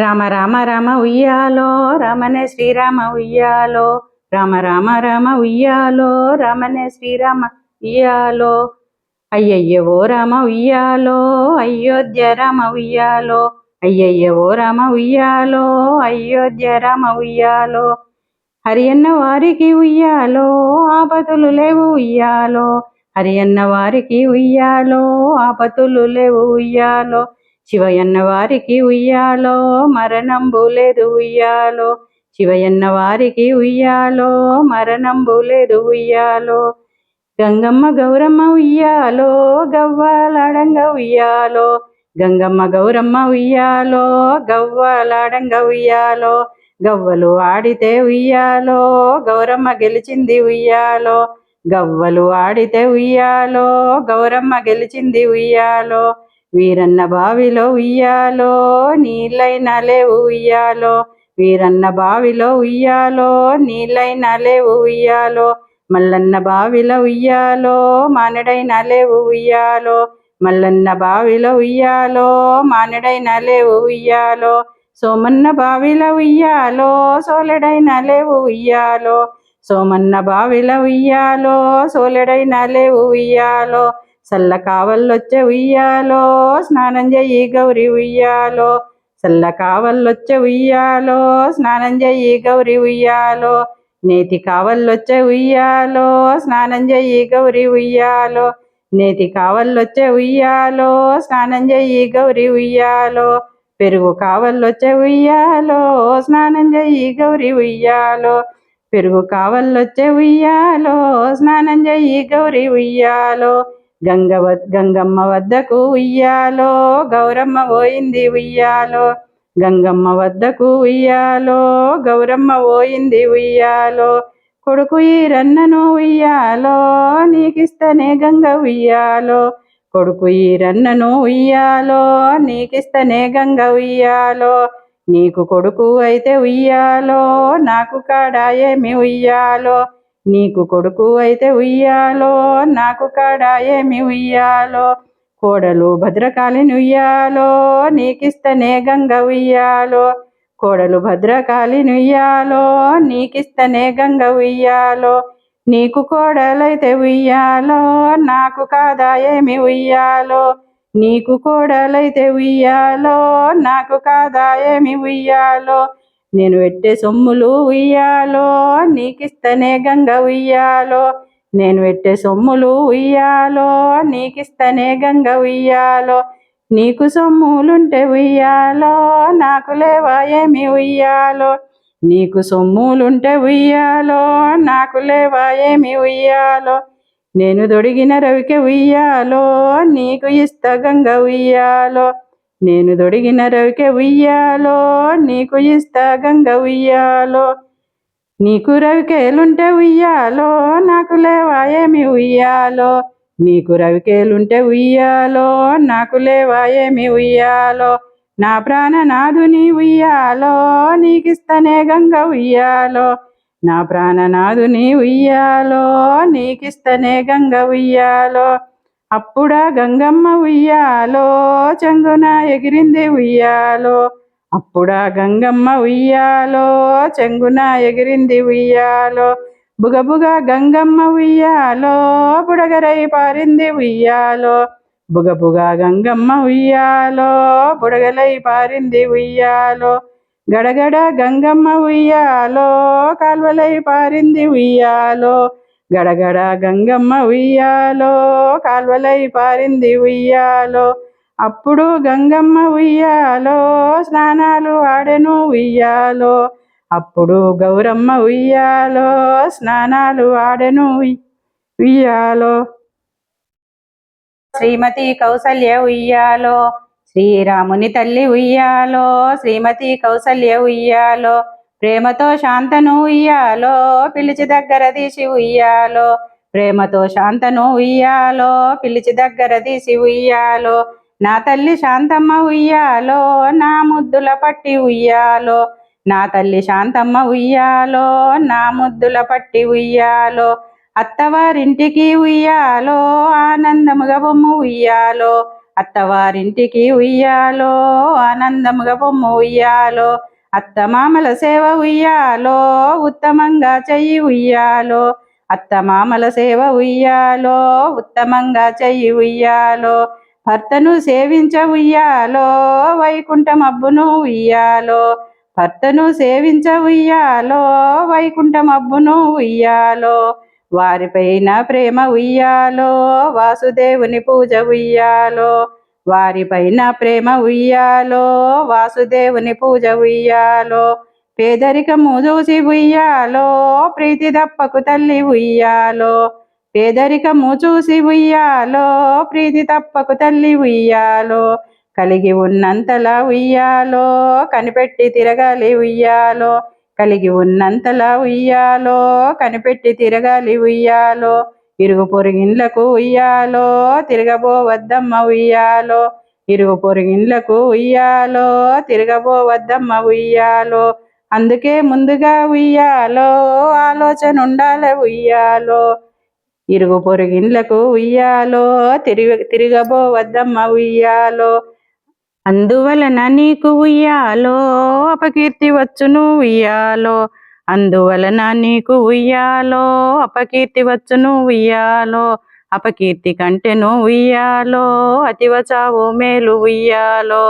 రామ రామ రామ ఉయ్యాలో రమణే శ్రీరామ ఉయ్యాలో. రామ రామ రామ ఉయ్యాలో రమణే శ్రీరామ ఉయ్యాలో. అయ్యయ్య ఓ రామ ఉయ్యాలో అయోధ్య రామ ఉయ్యాలో. అయ్యయ్య ఓ రామ ఉయ్యాలో అయోధ్య రామ ఉయ్యాలో. హరియన్న వారికి ఉయ్యాలో ఆపతులు లేవు ఉయ్యాలో. హరియన్న వారికి ఉయ్యాలో ఆపతులు లేవు ఉయ్యాలో. శివయన్న వారికి ఉయ్యాలో మరణంబు లేదు ఉయ్యాలో. శివయన్న వారికి ఉయ్యాలో మరణంబు లేదు ఉయ్యాలో. గంగమ్మ గౌరమ్మ ఉయ్యాలో గవ్వాలాడంగ ఉయ్యాలో. గంగమ్మ గౌరమ్మ ఉయ్యాలో గవ్వాలాడంగ ఉయ్యాలో. గవ్వలు ఆడితే ఉయ్యాలో గౌరమ్మ గెలిచింది ఉయ్యాలో. గవ్వలు ఆడితే ఉయ్యాలో గౌరమ్మ గెలిచింది ఉయ్యాలో. వీరన్న బావిలో ఉయ్యాలో నీళ్ళైన లేవు ఉయ్యాలో. వీరన్న బావిలో ఉయ్యాలో నీళ్ళైన లేవు ఉయ్యాలో. మల్లన్న బావిలో ఉయ్యాలో మానడైన లేవు ఉయ్యాలో. మల్లన్న బావిలో ఉయ్యాలో మానడైన లేవు ఉయ్యాలో. సోమన్న బావిలో ఉయ్యాలో సోలడైన లేవు ఉయ్యాలో. సోమన్న బావిలో ఉయ్యాలో సోలడైన లేవు ఉయ్యాలో. చల్ల కావల్లొచ్చే ఉయ్యాలో స్నానం చెయ్యి గౌరి ఉయ్యాలో. చల్ల కావల్లొచ్చే ఉయ్యాలో స్నానం చెయ్యి గౌరి ఉయ్యాలో. నేతి కావల్లొచ్చే ఉయ్యాలో స్నానం చెయ్యి గౌరి ఉయ్యాలో. నేతి కావల్లొచ్చే ఉయ్యాలో స్నానం చెయ్యి గౌరి ఉయ్యాలో. పెరుగు కావల్లొచ్చే ఉయ్యాలో స్నానం చెయ్యి గౌరి ఉయ్యాలో. పెరుగు కావల్లొచ్చే ఉయ్యాలో స్నానం చెయ్యి గౌరి ఉయ్యాలో. గంగ గంగమ్మ వద్దకు ఉయ్యాలో గౌరమ్మ పోయింది ఉయ్యాలో. గంగమ్మ వద్దకు ఉయ్యాలో గౌరమ్మ పోయింది ఉయ్యాలో. కొడుకు ఈ రన్నను ఉయ్యాలో నీకిస్తనే గంగ ఉయ్యాలో. కొడుకు ఈ రన్నను ఉయ్యాలో నీకిస్తనే గంగ ఉయ్యాలో. నీకు కొడుకు అయితే ఉయ్యాలో నాకు కాడా ఏమి ఉయ్యాలో? నీకు కొడుకు అయితే ఉయ్యాలో నాకు కాడా ఏమి ఉయ్యాలో? కోడలు భద్రకాళిని ఉయ్యాలో నీకిస్తనే గంగ ఉయ్యాలో. కోడలు భద్రకాళిని ఉయ్యాలో నీకిస్తనే గంగ ఉయ్యాలో. నీకు కోడలైతే ఉయ్యాలో నాకు కాదా ఏమి ఉయ్యాలో? నీకు కోడలైతే ఉయ్యాలో నాకు కాదా ఏమి ఉయ్యాలో? నేను పెట్టే సొమ్ములు ఉయ్యాలో నీకిస్తనే గంగ ఉయ్యాలో. నేను పెట్టే సొమ్ములు ఉయ్యాలో నీకిస్తనే గంగ ఉయ్యాలో. నీకు సొమ్ములుంటే ఉయ్యాలో నాకు లేవా ఏమి ఉయ్యాలో. నీకు సొమ్ములుంటే ఉయ్యాలో నాకు లేవా ఏమి ఉయ్యాలో. నేను దొడిగిన రవికి ఉయ్యాలో నీకు ఇస్త గంగ ఉయ్యాలో. నేను దొడిగిన రవికె ఉయ్యాలో నీకు ఇస్తా గంగ ఉయ్యాలో. నీకు రవికేలుంటే ఉయ్యాలో నాకు లేవా ఏమి ఉయ్యాలో. నీకు రవికేలుంటే ఉయ్యాలో నాకు లేవా ఏమి ఉయ్యాలో. నా ప్రాణనాథుని ఉయ్యాలో నీకిస్తనే గంగ ఉయ్యాలో. నా ప్రాణనాథుని ఉయ్యాలో నీకిస్తనే గంగ ఉయ్యాలో. అప్పుడా గంగమ్మ ఉయ్యాలో చెంగున ఎగిరింది ఉయ్యాలో. అప్పుడా గంగమ్మ ఉయ్యాలో చెంగున ఎగిరింది ఉయ్యాలో. బుగబుగ గంగమ్మ ఉయ్యాలో బుడగరై పారింది ఉయ్యాలో. బుగబుగ గంగమ్మ ఉయ్యాలో బుడగలై పారింది ఉయ్యాలో. గడగడ గంగమ్మ ఉయ్యాలో కాల్వలై పారింది ఉయ్యాలో. గడగడ గంగమ్మ ఉయ్యాలో కాల్వలై పారింది ఉయ్యాలో. అప్పుడు గంగమ్మ ఉయ్యాలో స్నానాలు ఆడెను ఉయ్యాలో. అప్పుడు గౌరమ్మ ఉయ్యాలో స్నానాలు ఆడెను ఉయ్యాలో. శ్రీమతి కౌసల్య ఉయ్యాలో శ్రీరాముని తల్లి ఉయ్యాలో శ్రీమతి కౌసల్య ఉయ్యాలో. ప్రేమతో శాంతను ఉయ్యాలో పిలిచి దగ్గర తీసి ఉయ్యాలో. ప్రేమతో శాంతను ఉయ్యాలో పిలిచి దగ్గర తీసి ఉయ్యాలో. నా తల్లి శాంతమ్మ ఉయ్యాలో నా ముద్దుల పట్టి ఉయ్యాలో. నా తల్లి శాంతమ్మ ఉయ్యాలో నా ముద్దుల పట్టి ఉయ్యాలో. అత్తవారింటికి ఉయ్యాలో ఆనందముగా బొమ్మ ఉయ్యాలో. అత్తవారింటికి ఉయ్యాలో ఆనందముగా బొమ్మ ఉయ్యాలో. అత్తమామల సేవ ఉయ్యాలో ఉత్తమంగా చెయ్యి ఉయ్యాలో. అత్తమామల సేవ ఉయ్యాలో ఉత్తమంగా చెయ్యి ఉయ్యాలో. భర్తను సేవించ ఉయ్యాలో వైకుంఠం అబ్బును ఉయ్యాలో. భర్తను సేవించ ఉయ్యాలో వైకుంఠం అబ్బును ఉయ్యాలో. వారిపైన ప్రేమ ఉయ్యాలో వాసుదేవుని పూజ ఉయ్యాలో. వారిపైన ప్రేమ ఉయ్యాలో వాసుదేవుని పూజ ఉయ్యాలో పేదరికము చూసి ఉయ్యాలో ప్రీతి తప్పకు తల్లి ఉయ్యాలో పేదరికము చూసి ఉయ్యాలో ప్రీతి తప్పకు తల్లి ఉయ్యాలో కలిగి ఉన్నంతలా ఉయ్యాలో కనిపెట్టి తిరగాలి ఉయ్యాలో కలిగి ఉన్నంతలా ఉయ్యాలో కనిపెట్టి తిరగాలి ఉయ్యాలో ఇరుగు పొరుగిండ్లకు ఉయ్యాలో తిరగబో వద్దమ్మ ఉయ్యాలో. ఇరుగు పొరుగిండ్లకు ఉయ్యాలో తిరగబో వద్దమ్మ ఉయ్యాలో. అందుకే ముందుగా ఉయ్యాలో ఆలోచన ఉండాలి ఉయ్యాలో. ఇరుగు పొరుగిండ్లకు ఉయ్యాలో తిరిగ తిరగబోవద్దమ్మ ఉయ్యాలో. అందువలన నీకు ఉయ్యాలో అపకీర్తి వచ్చును ఉయ్యాలో. అందువలన నీకు ఉయ్యాలో అపకీర్తి వచ్చును ఉయ్యాలో. అపకీర్తి కంటెను ఉయ్యాలో అతివచావు మేలు ఉయ్యాలో.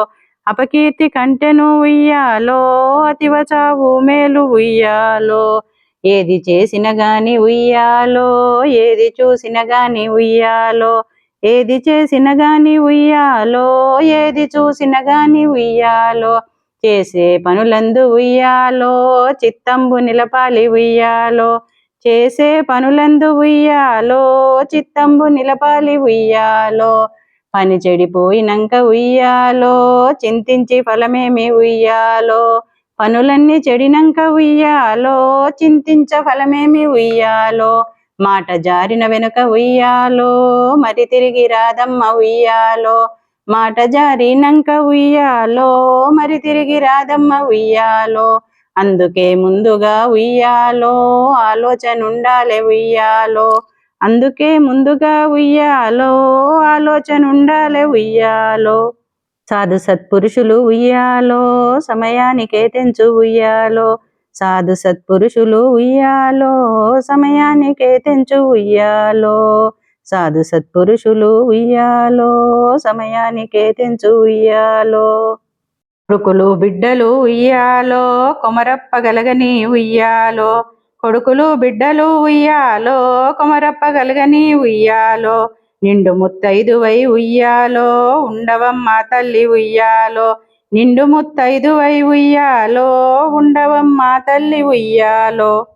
అపకీర్తి కంటెను ఉయ్యాలో అతివచావు మేలు ఉయ్యాలో. ఏది చేసిన గాని ఉయ్యాలో ఏది చూసిన గాని ఉయ్యాలో. ఏది చేసిన గాని ఉయ్యాలో ఏది చూసిన గాని ఉయ్యాలో. చేసే పనులందు ఉయ్యాలో చిత్తంబు నిలపాలి ఉయ్యాలో. చేసే పనులందు ఉయ్యాలో చిత్తంబు నిలపాలి ఉయ్యాలో. పని చెడిపోయినాక ఉయ్యాలో చింతించి ఫలమేమి ఉయ్యాలో. పనులన్నీ చెడినంక ఉయ్యాలో చింతించ ఫలమేమి ఉయ్యాలో. మాట జారిన వెనుక ఉయ్యాలో మరి తిరిగి రాదమ్మ ఉయ్యాలో. మాట జారినంక ఉయ్యాలో మరి తిరిగి రాదమ్మ ఉయ్యాలో. అందుకే ముందుగా ఉయ్యాలో ఆలోచన ఉండాలి ఉయ్యాలో. అందుకే ముందుగా ఉయ్యాలో ఆలోచన ఉండాలి ఉయ్యాలో. సాధు సత్పురుషులు ఉయ్యాలో సమయానికే తెంచు ఉయ్యాలో. సాధు సత్పురుషులు ఉయ్యాలో సమయానికే తెంచు ఉయ్యాలో. సాధు సత్పురుషులు ఉయ్యాలో సమయానికే తెంచు ఉయ్యాలో. కొడుకులు బిడ్డలు ఉయ్యాలో కొమరప్ప గలగని ఉయ్యాలో. కొడుకులు బిడ్డలు ఉయ్యాలో కొమరప్ప గలగని ఉయ్యాలో. నిండు ముత్తైదువై ఉయ్యాలో ఉండవమ్మ తల్లి ఉయ్యాలో. నిండు ముత్తైదువై ఉయ్యాలో ఉండవమ్మ తల్లి ఉయ్యాలో.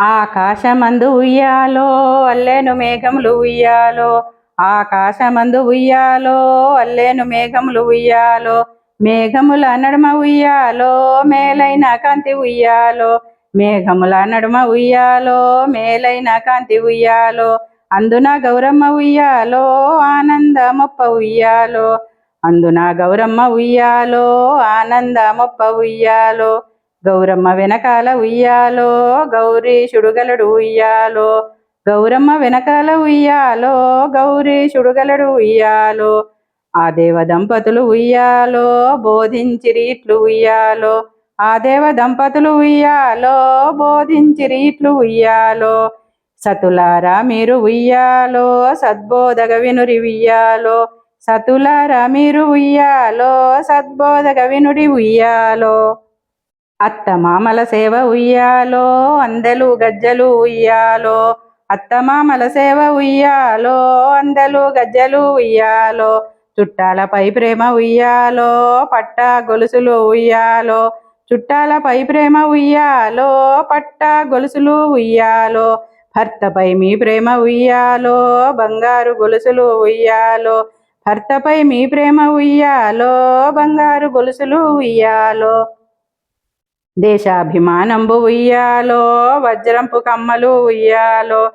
ఆకాశమందు ఉయ్యాలో అల్లేను మేఘములు ఉయ్యాలో. ఆకాశమందు ఉయ్యాలో అల్లేను మేఘములు ఉయ్యాలో. మేఘముల నడుమ ఉయ్యాలో మేలైన కాంతి ఉయ్యాలో. మేఘముల నడుమ ఉయ్యాలో మేలైన కాంతి ఉయ్యాలో. అందున గౌరమ్మ ఉయ్యాలో ఆనందమొప్ప ఉయ్యాలో. అందున గౌరమ్మ ఉయ్యాలో ఆనందమొప్ప ఉయ్యాలో. గౌరమ్మ వెనకాల ఉయ్యాలో గౌరీ గలడు ఉయ్యాలో. గౌరమ్మ వెనకాల ఉయ్యాలో గౌరీ గలడు ఉయ్యాలో. ఆ దేవ దంపతులు ఉయ్యాలో బోధించిరి ఇట్లు ఉయ్యాలో. ఆ దేవ దంపతులు ఉయ్యాలో బోధించిరి ఇట్లు ఉయ్యాలో. సతులారా మీరు ఉయ్యాలో సద్బోధగ వినురి ఉయ్యాలో. సతులారా మీరు ఉయ్యాలో సద్బోధగ వినుడి ఉయ్యాలో. అత్త మామల సేవ ఉయ్యాలో అందలు గజ్జలు ఉయ్యాలో. అత్త మామల సేవ ఉయ్యాలో అందలు గజ్జలు ఉయ్యాలో. చుట్టాలపై ప్రేమ ఉయ్యాలో పట్ట గొలుసులు ఉయ్యాలో. చుట్టాలపై ప్రేమ ఉయ్యాలో పట్ట గొలుసులు ఉయ్యాలో. భర్తపై మీ ప్రేమ ఉయ్యాలో బంగారు గొలుసులు ఉయ్యాలో. భర్తపై మీ ప్రేమ ఉయ్యాలో బంగారు గొలుసులు ఉయ్యాలో. దేశాభిమానంబు ఉయ్యాలో వజ్రంపు కమ్మలు ఉయ్యాలో.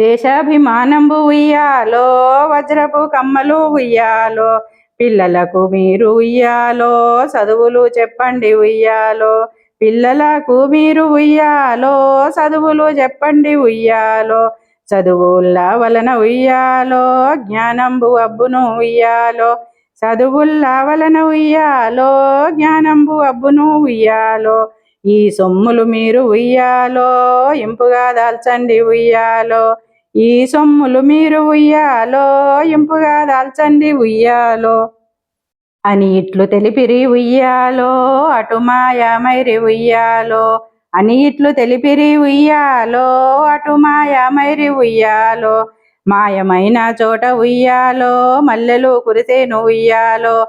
దేశాభిమానంబు ఉయ్యాలో వజ్రపు కమ్మలు ఉయ్యాలో. పిల్లలకు మీరు ఉయ్యాలో చదువులు చెప్పండి ఉయ్యాలో. పిల్లలకు మీరు ఉయ్యాలో చదువులు చెప్పండి ఉయ్యాలో. చదువుల వలన ఉయ్యాలో జ్ఞానంబు అబ్బును ఉయ్యాలో. చదువుల వలన ఉయ్యాలో జ్ఞానంబు అబ్బును ఉయ్యాలో ఈ సొమ్ములు మీరు ఉయ్యాలో ఇంపుగా దాల్చండి ఉయ్యాలో ఈ సొమ్ములు మీరు ఉయ్యాలో ఇంపుగా దాల్చండి ఉయ్యాలో. అని ఇట్లు తెలిపిరి ఉయ్యాలో అటు మాయామైరి ఉయ్యాలో అని ఇట్లు తెలిపిరి ఉయ్యాలో అటు మాయామైరి ఉయ్యాలో మాయమైన చోట ఉయ్యాలో మల్లెలు కురిసేను ఉయ్యాలో.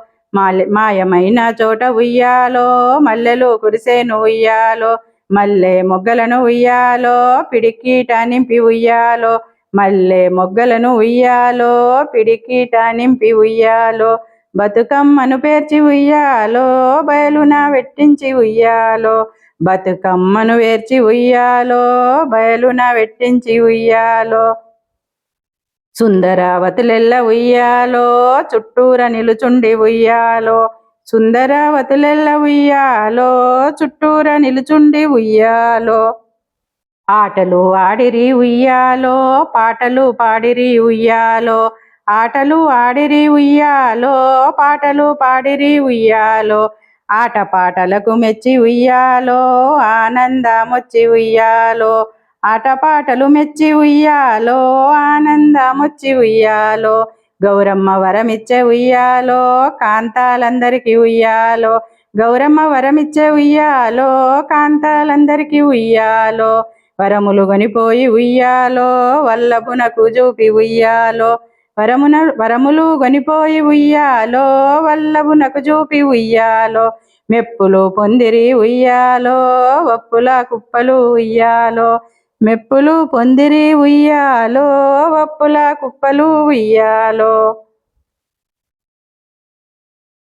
మాయమైన చోట ఉయ్యాలో మల్లెలు కురిసేను ఉయ్యాలో. మల్లె మొగ్గలను ఉయ్యాలో పిడికీట నింపి ఉయ్యాలో. మల్లె మొగ్గలను ఉయ్యాలో పిడికీట నింపి ఉయ్యాలో. బతుకమ్మను పేర్చి ఉయ్యాలో బయలున వెట్టించి ఉయ్యాలో. బతుకమ్మను వేర్చి ఉయ్యాలో బయలున వెట్టించి ఉయ్యాలో. సుందరావతులెల్ల ఉయ్యాలో చుట్టూర నిలుచుండి ఉయ్యాలో. సుందరావతులెల్ల ఉయ్యాలో చుట్టూర నిలుచుండి ఉయ్యాలో. ఆటలు ఆడిరి ఉయ్యాలో పాటలు పాడిరి ఉయ్యాలో. ఆటలు ఆడిరి ఉయ్యాలో పాటలు పాడిరి ఉయ్యాలో. ఆట పాటలకు మెచ్చి ఉయ్యాలో ఆనందమొచ్చి ఉయ్యాలో. ఆటపాటలు మెచ్చి ఉయ్యాలో ఆనందముచ్చి ఉయ్యాలో గౌరమ్మ వరమిచ్చే ఉయ్యాలో కాంతాలందరికీ ఉయ్యాలో గౌరమ్మ వరమిచ్చే ఉయ్యాలో కాంతాలందరికీ ఉయ్యాలో వరములు కొనిపోయి ఉయ్యాలో వల్లభునకు చూపి ఉయ్యాలో వరమున వరములు కొనిపోయి ఉయ్యాలో వల్లభునకు చూపి ఉయ్యాలో మెప్పులు పొందిరి ఉయ్యాలో వప్పుల కుప్పలు ఉయ్యాలో మెప్పులు పొందిరి ఉయ్యాలో వప్పుల కుప్పలు ఉయ్యాలో.